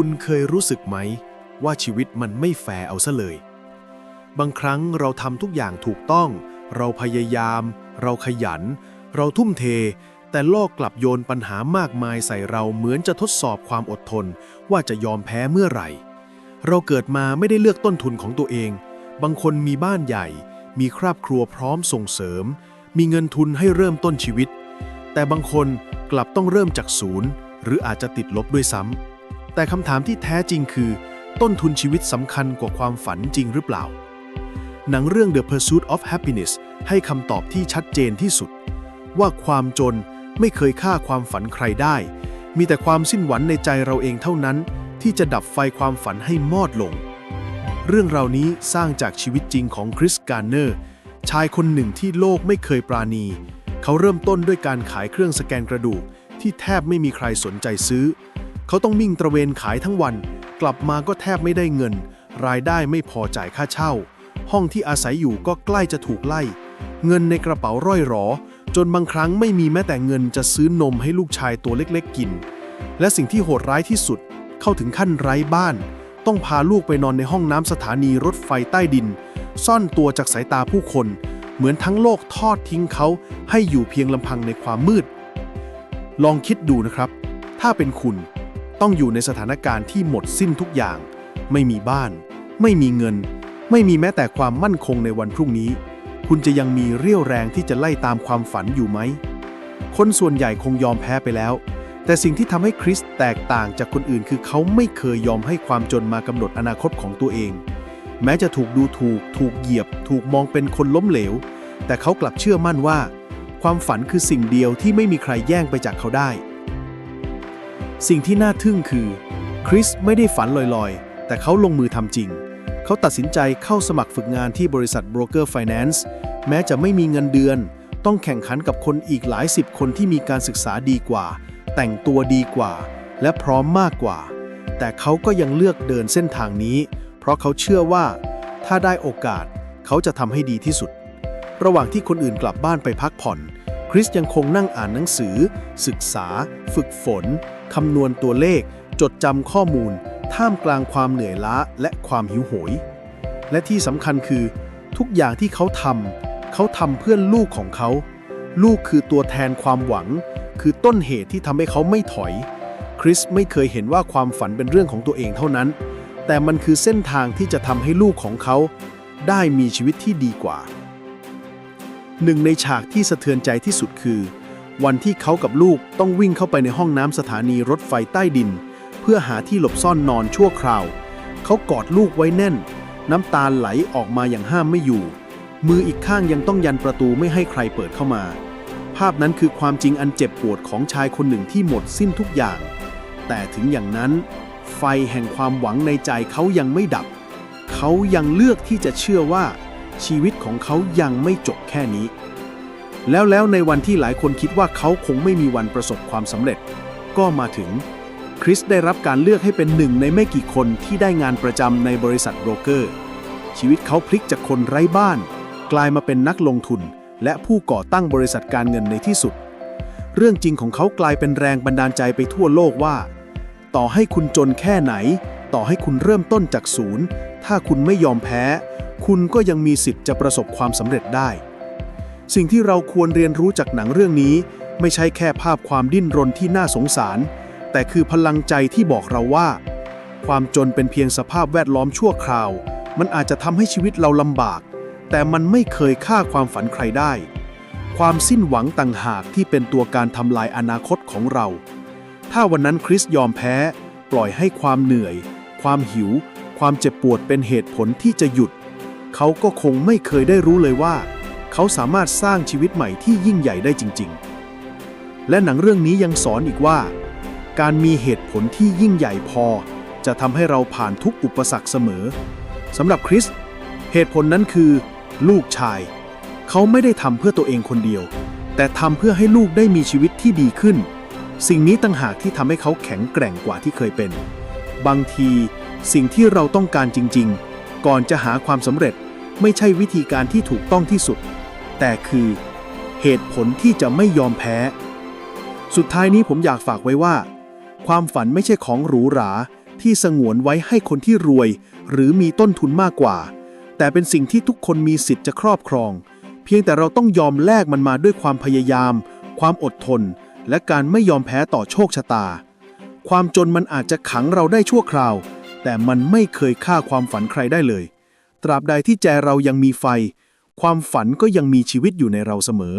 คุณเคยรู้สึกไหม ว่าชีวิตมันไม่แฟร์เอาซะเลย บางครั้งเราทำทุกอย่างถูกต้อง เราพยายาม เราขยัน เราทุ่มเท แต่โลกกลับโยนปัญหามากมายใส่เราเหมือนจะทดสอบความอดทน ว่าจะยอมแพ้เมื่อไหร่ เราเกิดมาไม่ได้เลือกต้นทุนของตัวเอง บางคนมีบ้านใหญ่ มีครอบครัวพร้อมส่งเสริม มีเงินทุนให้เริ่มต้นชีวิต แต่บางคนกลับต้องเริ่มจากศูนย์ หรืออาจจะติดลบด้วยซ้ำ แต่คำถามที่แท้จริงคือ ต้นทุนชีวิตสำคัญกว่าความฝันจริงหรือเปล่า หนังเรื่อง The Pursuit of Happiness ให้คำตอบที่ชัดเจนที่สุด ว่าความจนไม่เคยฆ่าความฝันใครได้ มีแต่ความสิ้นหวังในใจเราเองเท่านั้น ที่จะดับไฟความฝันให้มอดลง เรื่องราวนี้สร้างจากชีวิตจริงของคริสการ์เนอร์ชายคนหนึ่งที่โลกไม่เคยปราณี เขาเริ่มต้นด้วยการขายเครื่องสแกนกระดูกที่แทบไม่มีใครสนใจซื้อ เขาต้องมิ่งตระเวนขายทั้งวัน กลับมาก็แทบไม่ได้เงิน รายได้ไม่พอจ่ายค่าเช่า ห้องที่อาศัยอยู่ก็ใกล้จะถูกไล่ เงินในกระเป๋าร่อยหรอ จนบางครั้งไม่มีแม้แต่เงินจะซื้อนมให้ลูกชายตัวเล็กๆกิน และสิ่งที่โหดร้ายที่สุด เข้าถึงขั้นไร้บ้าน ต้องพาลูกไปนอนในห้องน้ำสถานีรถไฟใต้ดิน ซ่อนตัวจากสายตาผู้คน เหมือนทั้งโลกทอดทิ้งเขาให้อยู่เพียงลำพังในความมืด ลองคิดดูนะครับ ถ้าเป็นคุณ ต้องอยู่ในสถานการณ์ที่หมดสิ้นทุกอย่าง ไม่มีบ้าน ไม่มีเงิน ไม่มีแม้แต่ความมั่นคงในวันพรุ่งนี้ คุณจะยังมีเรี่ยวแรงที่จะไล่ตามความฝันอยู่ไหม คนส่วนใหญ่คงยอมแพ้ไปแล้ว แต่สิ่งที่ทำให้คริสแตกต่างจากคนอื่น คือเขาไม่เคยยอมให้ความจนมากำหนดอนาคตของตัวเอง แม้จะถูกดูถูก ถูกเหยียบ ถูกมองเป็นคนล้มเหลว แต่เขากลับเชื่อมั่นว่า ความฝันคือสิ่งเดียวที่ไม่มีใครแย่งไปจากเขาได้ สิ่งที่น่าทึ่งคือ คริสไม่ได้ฝันลอยๆ แต่เขาลงมือทำจริง เขาตัดสินใจเข้าสมัครฝึกงานที่บริษัท Broker Finance แม้จะไม่มีเงินเดือน ต้องแข่งขันกับคนอีกหลายสิบคนที่มีการศึกษาดีกว่า แต่งตัวดีกว่า และพร้อมมากกว่า แต่เขาก็ยังเลือกเดินเส้นทางนี้ เพราะเขาเชื่อว่า ถ้าได้โอกาส เขาจะทำให้ดีที่สุด ระหว่างที่คนอื่นกลับบ้านไปพักผ่อน คริสยังคงนั่งอ่านหนังสือ ศึกษา ฝึกฝน คำนวณตัวเลข จดจำข้อมูล ท่ามกลางความเหนื่อยล้าและความหิวโหย และที่สำคัญคือ ทุกอย่างที่เขาทำเขาทำเพื่อลูกของเขา ลูกคือตัวแทนความหวัง คือต้นเหตุที่ทำให้เขาไม่ถอย คริสไม่เคยเห็นว่าความฝันเป็นเรื่องของตัวเองเท่านั้น แต่มันคือเส้นทางที่จะทำให้ลูกของเขา ได้มีชีวิตที่ดีกว่าหนึ่งในฉากที่สะเทือนใจที่สุดคือ วันที่เขากับลูกต้องวิ่งเข้าไปในห้องน้ำสถานีรถไฟใต้ดิน เพื่อหาที่หลบซ่อนนอนชั่วคราว เขากอดลูกไว้แน่น น้ำตาไหลออกมาอย่างห้ามไม่อยู่ มืออีกข้างยังต้องยันประตูไม่ให้ใครเปิดเข้ามา ภาพนั้นคือความจริงอันเจ็บปวดของชายคนหนึ่งที่หมดสิ้นทุกอย่าง แต่ถึงอย่างนั้น ไฟแห่งความหวังในใจเขายังไม่ดับ เขายังเลือกที่จะเชื่อว่าชีวิตของเขายังไม่จบแค่นี้ แล้วแล้วในวันที่หลายคนคิดว่าเขาคงไม่มีวันประสบความสำเร็จ ก็มาถึง คริสได้รับการเลือกให้เป็นหนึ่งในไม่กี่คนที่ได้งานประจำในบริษัทโบรกเกอร์ ชีวิตเขาพลิกจากคนไร้บ้าน กลายมาเป็นนักลงทุน และผู้ก่อตั้งบริษัทการเงินในที่สุด เรื่องจริงของเขากลายเป็นแรงบันดาลใจไปทั่วโลกว่า ต่อให้คุณจนแค่ไหน ต่อให้คุณเริ่มต้นจากศูนย์ ถ้าคุณไม่ยอมแพ้ คุณก็ยังมีสิทธิ์จะประสบความสำเร็จได้ สิ่งที่เราควรเรียนรู้จากหนังเรื่องนี้ ไม่ใช่แค่ภาพความดิ้นรนที่น่าสงสาร แต่คือพลังใจที่บอกเราว่า ความจนเป็นเพียงสภาพแวดล้อมชั่วคราว มันอาจจะทำให้ชีวิตเราลำบาก แต่มันไม่เคยฆ่าความฝันใครได้ ความสิ้นหวังต่างหากที่เป็นตัวการทำลายอนาคตของเรา ถ้าวันนั้นคริสยอมแพ้ ปล่อยให้ความเหนื่อย ความหิว ความเจ็บปวดเป็นเหตุผลที่จะหยุด เขาก็คงไม่เคยได้รู้เลยว่า เขาสามารถสร้างชีวิตใหม่ที่ยิ่งใหญ่ได้จริง ๆ และหนังเรื่องนี้ยังสอนอีกว่า การมีเหตุผลที่ยิ่งใหญ่พอ จะทำให้เราผ่านทุกอุปสรรคเสมอสำหรับคริส เหตุผลนั้นคือ ลูกชาย เขาไม่ได้ทำเพื่อตัวเองคนเดียว แต่ทำเพื่อให้ลูกได้มีชีวิตที่ดีขึ้น สิ่งนี้ต่างหากที่ทำให้เขาแข็งแกร่งกว่าที่เคยเป็น บางที สิ่งที่เราต้องการจริง ๆ ก่อนจะหาความสำเร็จไม่ใช่วิธีการที่ถูกต้องที่สุด แต่คือเหตุผลที่จะไม่ยอมแพ้ สุดท้ายนี้ผมอยากฝากไว้ว่า ความฝันไม่ใช่ของหรูหราที่สงวนไว้ให้คนที่รวย หรือมีต้นทุนมากกว่า แต่เป็นสิ่งที่ทุกคนมีสิทธิ์จะครอบครอง เพียงแต่เราต้องยอมแลกมันมาด้วยความพยายาม ความอดทน และการไม่ยอมแพ้ต่อโชคชะตา ความจนมันอาจจะขังเราได้ชั่วคราว แต่มันไม่เคยฆ่าความฝันใครได้เลย ตราบใดที่ใจเรายังมีไฟ ความฝันก็ยังมีชีวิตอยู่ในเราเสมอ